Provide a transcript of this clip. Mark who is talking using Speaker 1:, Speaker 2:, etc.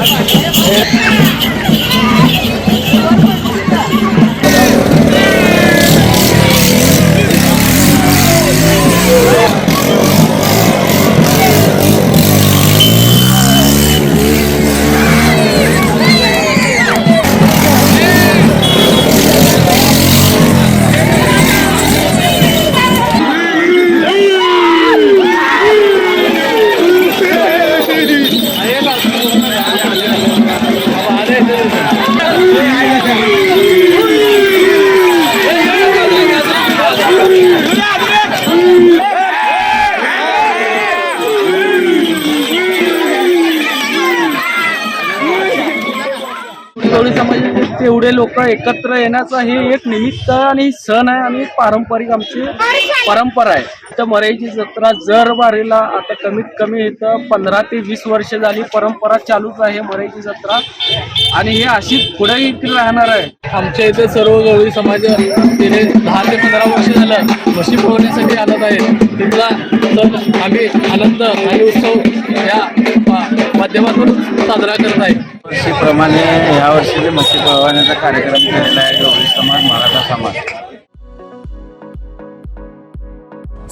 Speaker 1: Yeah. कोळी समाजाचे तेवढे लोक एकत्र येण्याचा हे एक निमित्त आणि सण आहे आणि पारंपरिक आमची परंपरा आहे. तर मराईची जत्रा जर वारीला आता कमीत कमी इथं पंधरा ते वीस वर्ष झाली परंपरा चालूच आहे मराईची जत्रा. आणि हे अशी पुढे इथे राहणार आहे.
Speaker 2: आमच्या इथे सर्व गवळी समाज गेले दहा ते पंधरा वर्ष आहे म्हशी पोहण्यासाठी आणत आहे. तिथला सण आम्ही आनंद आणि उत्सव या माध्यमातून साजरा करत आहे.
Speaker 3: वर्षीप्रमाणे यावर्षी जे म्हशी पळवण्याचा कार्यक्रम केलेला आहे गौरी समाज मराठा समाज.